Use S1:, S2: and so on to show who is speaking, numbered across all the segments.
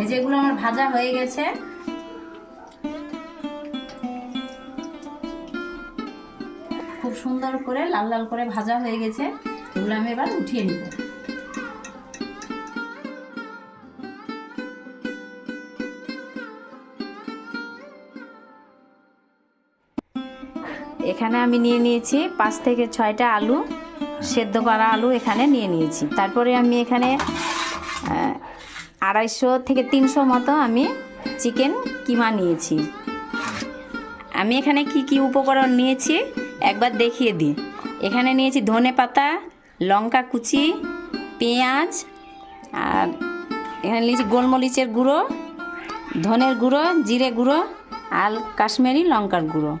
S1: এই যেগুলো আমার ভাজা হয়ে গেছে। খুব সুন্দর করে, লাল লাল করে ভাজা হয়ে গেছে। এগুলো আমি এবার উঠিয়ে নিব। এখানে আমি নিয়ে নিয়েছি পাঁচ থেকে ছয়টা আলু, সেদ্ধ করা আলু এখানে নিয়ে নিয়েছি। তারপরে আমি এখানে আড়াইশো থেকে তিনশো মতো আমি চিকেন কিমা নিয়েছি। আমি এখানে কি কি উপকরণ নিয়েছি, একবার দেখিয়ে দিই। এখানে নিয়েছি ধনে পাতা, লঙ্কা কুচি, পেঁয়াজ, আর এখানে নিয়েছি গোলমরিচের গুঁড়ো, ধনের গুঁড়ো, জিরে গুঁড়ো, আর কাশ্মীরি লঙ্কার গুঁড়ো।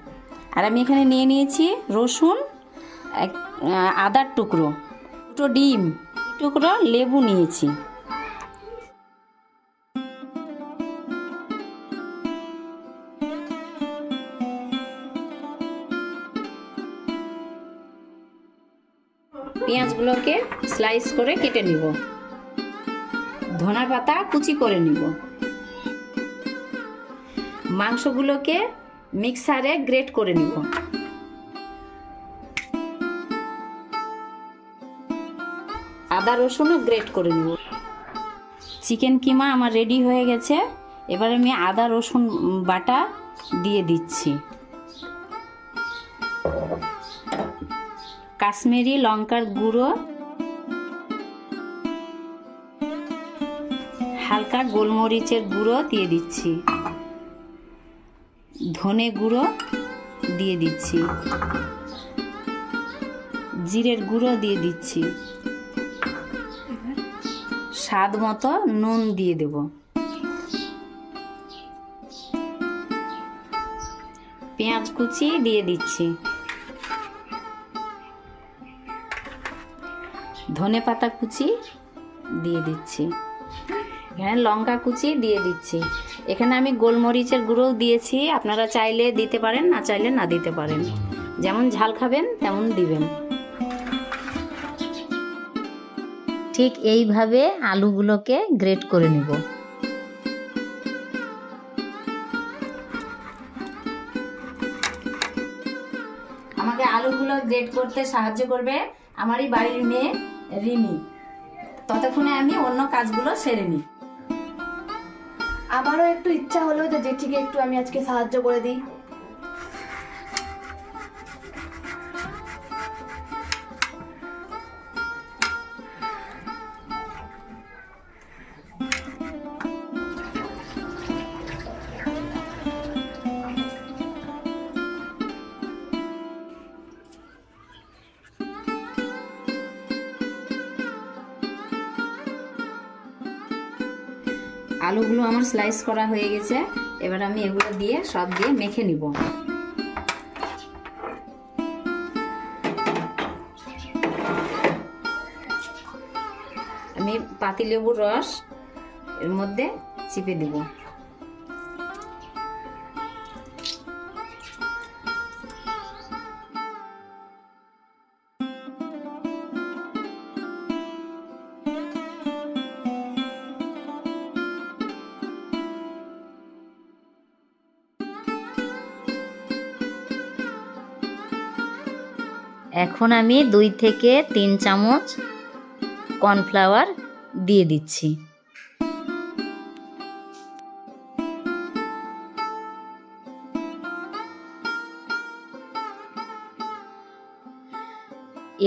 S1: আর আমি এখানে নিয়ে নিয়েছি রসুন, এক আদার টুকরো। দুটো ডিম টুকরো লেবু নিয়েছি। পেঁয়াজগুলোকে স্লাইস করে কেটে নিব। ধনা পাতা কুচি করে নিব। মাংসগুলোকে মিক্সারে গ্রেট করে নিব। আদা রসুনও গ্রেট করে নিব। চিকেন কিমা আমার রেডি হয়ে গেছে। এবার আমি আদা রসুন বাটা দিয়ে দিচ্ছি। কাশ্মীরি লঙ্কার গুঁড়ো, হালকা গোলমরিচের গুঁড়ো দিয়ে দিচ্ছি। ধনে গুঁড়ো দিয়ে দিচ্ছি। জিরের গুঁড়ো দিয়ে দিচ্ছি। স্বাদ মতো নুন দিয়ে দেব। পেঁয়াজ কুচি দিয়ে দিচ্ছি। ধনে পাতা কুচি দিয়ে দিচ্ছি। এখানে লঙ্কা কুচি দিয়ে দিচ্ছি। এখানে আমি গোলমরিচের গুঁড়োও দিয়েছি। আপনারা চাইলে দিতে পারেন, না চাইলে না দিতে পারেন। যেমন ঝাল খাবেন, তেমন দিবেন। ঠিক এইভাবে আলুগুলোকে গ্রেট করে নিব। আমাকে আলুগুলো গ্রেট করতে সাহায্য করবে। আমারই বাড়ির মেয়ে রিমি। ততক্ষণে আমি অন্য কাজগুলো সেরে নিই।
S2: আমারও একটু ইচ্ছা হলো যে জেঠিকে একটু আমি আজকে সাহায্য করে দিই।
S1: আলুগুলো আমার স্লাইস করা হয়ে গেছে। এবার আমি এগুলো দিয়ে সব দিয়ে মেখে নিব। আমি পাতিলেবুর রস এর মধ্যে চিপে দিব। এখন আমি দুই থেকে তিন চামচ কর্নফ্লাওয়ার দিয়ে দিচ্ছি।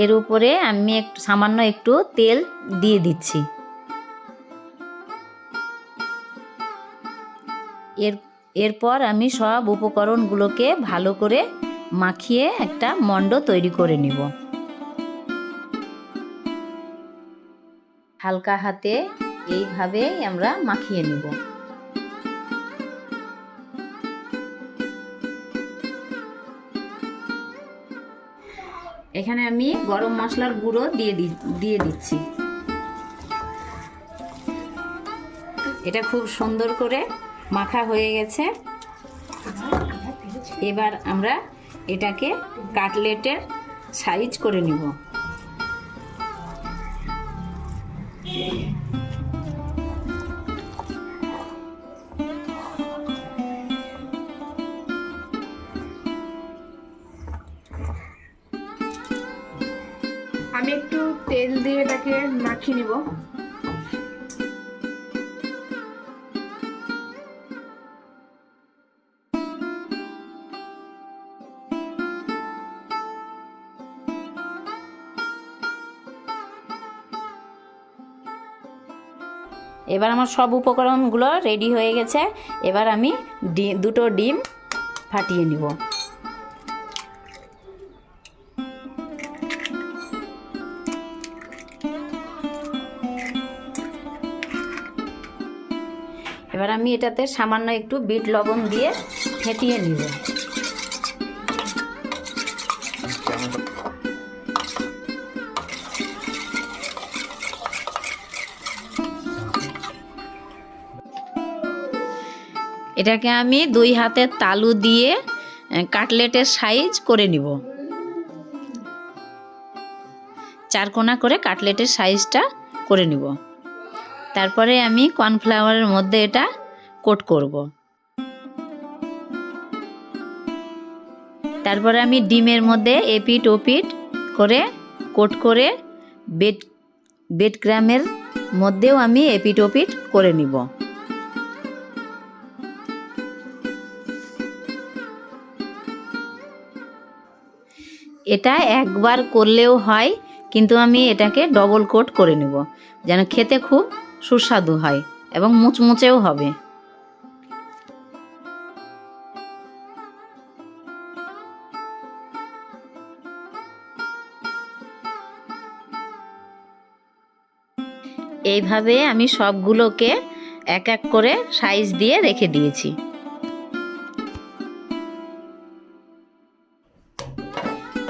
S1: এর উপরে আমি একটু সামান্য একটু তেল দিয়ে দিচ্ছি। এর, এরপর আমি সব উপকরণগুলোকে ভালো করে মাখিয়ে একটা মণ্ড তৈরি করে নিব। হালকা হাতে এইভাবে আমরা মাখিয়ে নিব। এখানে আমি গরম মশলার গুঁড়ো দিয়ে দিয়ে দিচ্ছি। এটা খুব সুন্দর করে মাখা হয়ে গেছে। এবার আমরা এটাকে কাটলেটের সাইজ করে নিব।
S2: আমি একটু তেল দিয়ে এটাকে মাখিয়ে নিব।
S1: এবার আমার সব উপকরণগুলো রেডি হয়ে গেছে। এবার আমি দুটো ডিম ফাটিয়ে নিব। এবার আমি এটাতে সামান্য একটু বিট লবণ দিয়ে ফেটিয়ে নিব। এটাকে আমি দুই হাতের তালু দিয়ে কাটলেটের সাইজ করে নিব। চারকোনা করে কাটলেটের সাইজটা করে নিব। তারপরে আমি কর্নফ্লাওয়ারের মধ্যে এটা কোট করব। তারপরে আমি ডিমের মধ্যে এপিট ওপিট করে কোট করে বেড বেড গ্রামের মধ্যেও আমি এপিট ওপিট করে নিব। এটা একবার করলেও হয়, কিন্তু আমি এটাকে ডবল কোট করে নেব, যেন খেতে খুব সুস্বাদু হয় এবং মুচমুচেও হবে। এইভাবে আমি সবগুলোকে এক এক করে সাইজ দিয়ে রেখে দিয়েছি।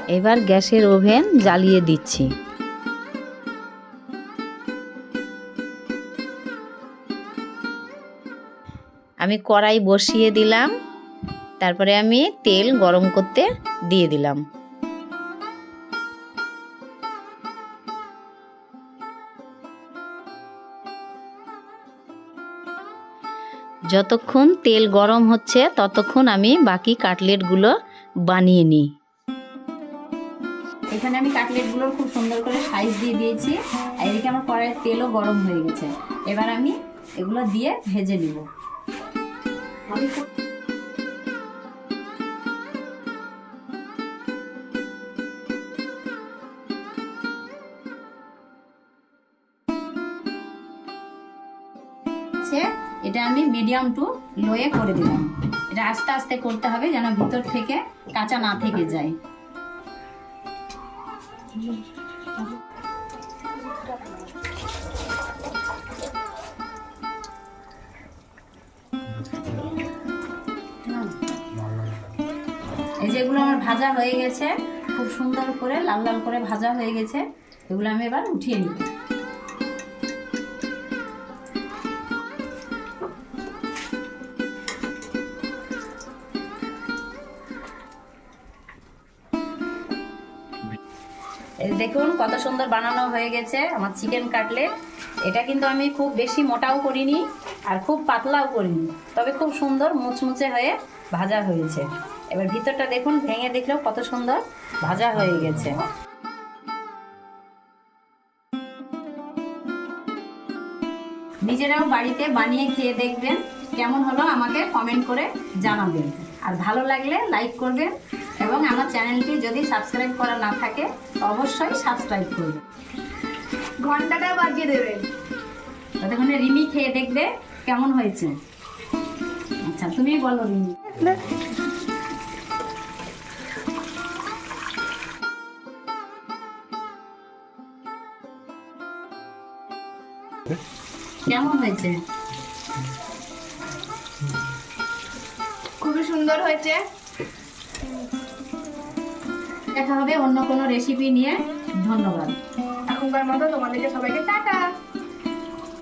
S1: এবার গ্যাসের ওভেন জ্বালিয়ে দিচ্ছি। আমি কড়াই বসিয়ে দিলাম, তারপরে আমি তেল গরম করতে দিয়ে দিলাম। যতক্ষণ তেল গরম হচ্ছে, ততক্ষণ আমি বাকি কাটলেটগুলো বানিয়ে নিই। এখানে আমি কাটলেটগুলোর খুব সুন্দর করে সাইজ দিয়ে দিয়েছি। আর এদিকে আমার কড়াইয়ের তেলও গরম হয়ে গেছে। এবার আমি এগুলো দিয়ে ভেজে নিব। এটা আমি মিডিয়াম টু লোয়ে করে দিলাম। এটা আস্তে আস্তে করতে হবে যেন ভিতর থেকে কাঁচা না থেকে যায়। এই যেগুলো আমার ভাজা হয়ে গেছে, খুব সুন্দর করে, লাল লাল করে ভাজা হয়ে গেছে, এগুলো আমি এবার উঠিয়ে নিব। দেখুন, কত সুন্দর বানানো হয়ে গেছে আমার চিকেন কাটলেট এটা কিন্তু আমি খুব বেশি মোটাও করিনি আর খুব পাতলাও করিনি, তবে খুব সুন্দর মুচমুচে হয়ে ভাজা হয়েছে। এবার ভিতরটা দেখুন, ভেঙে দেখলেও কত সুন্দর ভাজা হয়ে গেছে। নিজেরাও বাড়িতে বানিয়ে খেয়ে দেখবেন, কেমন হলো আমাকে কমেন্ট করে জানাবেন। আর ভালো লাগলে লাইক করবেন এবং আমার চ্যানেলটি যদি সাবস্ক্রাইব করা না থাকে অবশ্যই সাবস্ক্রাইব করবেন
S2: ঘন্টাটা বাজিয়ে দেবেন
S1: ততক্ষণে রিমি খেয়ে দেখবে কেমন হয়েছে। আচ্ছা তুমি বলো রিমি। কেমন হয়েছে?
S2: খুবই সুন্দর হয়েছে।
S1: দেখা হবে অন্য কোনো রেসিপি নিয়ে। ধন্যবাদ।
S2: এখনকার মতো তোমাদেরকে সবাইকে টাটা।